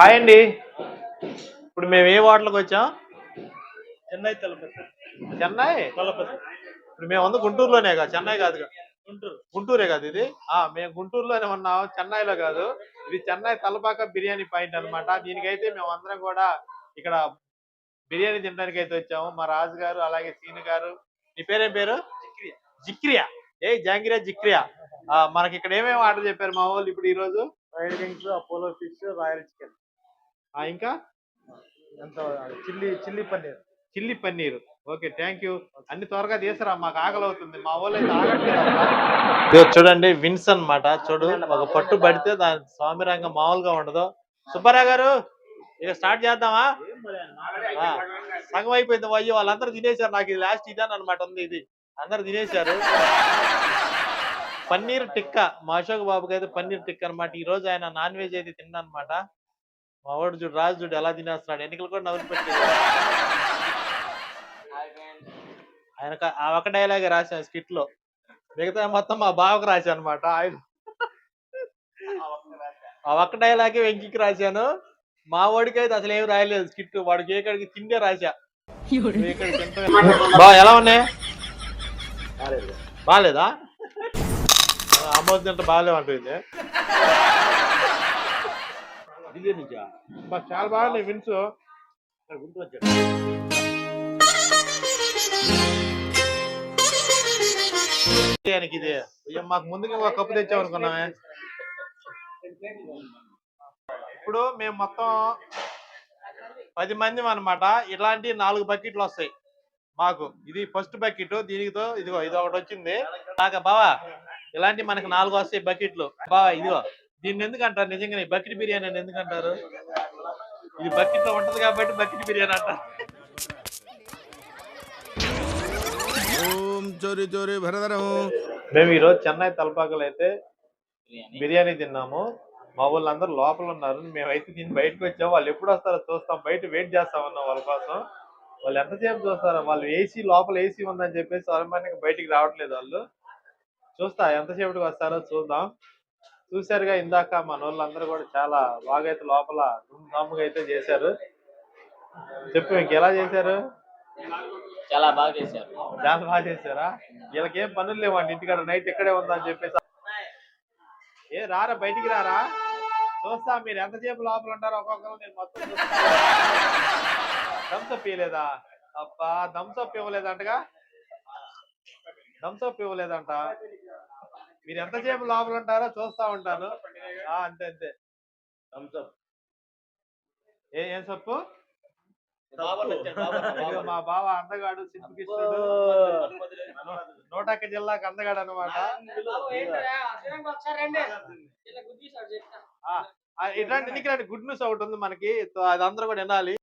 Hi అండి. ఇప్పుడు మేము ఏ వార్డులోకి వచ్చాం? చెన్నై తలపతి. చెన్నై? తలపతి. ఇప్పుడు మేము ఉంది గుంటూరులోనే కాదు చెన్నై కాదు గుంటూరు. గుంటూరే కాదు ఇది? ఆ మేము గుంటూరులోనే ఉన్నాం చెన్నైలో కాదు. ఇది చెన్నై తలపాక బిర్యానీ పాయింట్ అన్నమాట. దీనికైతే మేము అందరం కూడా ఇక్కడ బిర్యానీ తినడానికి అయితే వచ్చాము. మా రాజు గారు అలాగే సీను గారు. నీ పేరేం పేరు? జిక్రియా. ఏ జాంగిరియా జిక్రియా. మనకి ఇక్కడ ఏమేమి ఆర్డర్ చెప్పారు మా వాళ్ళు ఇప్పుడు ఈ రోజు fried wings Apollo fish royal chicken. ఇంకా? ఎంత chilli chilli paneer. Chilli paneer. Okay thank you. అన్ని త్వరగా తీసరా మాకు ఆకలి అవుతుంది. మా వాళ్ళు ఆగట్లేదు చూడండి విన్స్ అన్నమాట. చూడు ఒక పట్టు పడితే దాని స్వామిరంగం మామూలుగా ఉండదు. సుబ్బారావు గారు ఇక స్టార్ట్ చేద్దామా? సగం అయిపోయింది అయ్యో వాళ్ళందరూ తినేశారు. నాకు ఇది లాస్ట్ ఇదాన్ అనమాట ఉంది ఇది. అందరు తినేశారు. పన్నీర్ టిక్కా. మా అశోక్ బాబుకి అయితే పన్నీర్ టిక్కా అనమాట ఈ రోజు ఆయన నాన్ వెజ్ అయితే తిన్నమాట మావాడు చూడు రాజు చూడు ఎలా తినేస్తున్నాడు. ఎన్నికలు కూడా నవ్వులు పెట్టేది ఆయన ఆ ఒక డైలాగే రాశాను స్కిట్లో? మిగతా మొత్తం మా బావకు రాశాను అనమాట ఆయన ఆ ఒక్క డైలాగే వెంకికి రాశాను. మా వాడికి అయితే అసలు ఏమి రాయలేదు స్కిట్ వాడికి ఏ కాడికి తిండే రాశా. బా ఎలా ఉన్నాయి? బాగాలేదా అమ్మోది తింటే బాగాలేమంటుంది బా, చాలా బాగున్నాయి విన్స్. ఇది. మాకు ముందుగా ఒక కప్పు తెచ్చాం అనుకున్నామే ఇప్పుడు మేము మొత్తం పది మంది అన్నమాట. ఇలాంటి నాలుగు బకెట్లు వస్తాయి మాకు. ఇది ఫస్ట్ బకెట్ దీనితో ఇదిగో ఇది ఒకటి వచ్చింది. బాగా బావా ఇలాంటి మనకి నాలుగు వస్తాయి బకెట్లు. బావా ఇదిగో. దీన్ని ఎందుకు అంటారు నిజంగా బకెట్ బిర్యానీ అని ఎందుకు అంటారు ఇది బకెట్లో ఉంటది కాబట్టి బకెట్ బిర్యానీ అంటారు. ఓం చోరి చోరి భరధరం మేము ఈరోజు చెన్నై తలపాకలు అయితే బిర్యానీ తిన్నాము. మా వాళ్ళందరూ లోపల ఉన్నారు. మేమైతే దీన్ని బయటకు వచ్చాము. వాళ్ళు ఎప్పుడు వస్తారో చూస్తాం. బయట వెయిట్ చేస్తామన్నాం వాళ్ళ కోసం. వాళ్ళు ఎంతసేపు చూస్తారో వాళ్ళు ఏసీ లోపల ఏసీ ఉందని చెప్పేసి సామాన్యంగా బయటికి రావట్లేదు వాళ్ళు. చూస్తా ఎంతసేపటికి వస్తారో చూద్దాం. చూశారుగా ఇందాక మన వాళ్ళందరూ కూడా చాలా బాగా అయితే లోపల ధూమ్ధామ్గా అయితే చేశారు. చెప్పు ఇంకెలా చేశారు? చాలా బాగా చేశారు. చాలా బాగా చేశారా? వీళ్ళకి ఏం పనులు లేవండి ఇంటికాడ నైట్ ఇక్కడే ఉందని చెప్పేసి. ఏ రారా బయటికి రారా? చూస్తా మీరు ఎంతసేపు లోపల ఉంటారో ఒక్కొక్కరు నేను మొత్తం థమ్స్అప్ ఇవ్వలేదా? అబ్బా థమ్స్అప్ ఇవ్వలేదంటగా? థమ్స్అప్ ఇవ్వలేదంట. మీరు ఎంతసేపు లోపల ఉంటారో చూస్తా ఉంటాను. ఆ, అంతే అంతే. థమ్స్అప్ ఏ ఏం సప్పు? ఇదిగో మా బావ అందగాడు సిద్ధికిష్టుడు నూటక్క జిల్లాకు అందగాడు అనమాట ఇట్లాంటి గుడ్ న్యూస్ ఒకటి ఉంది మనకి. అది అందరూ కూడా వినాలి.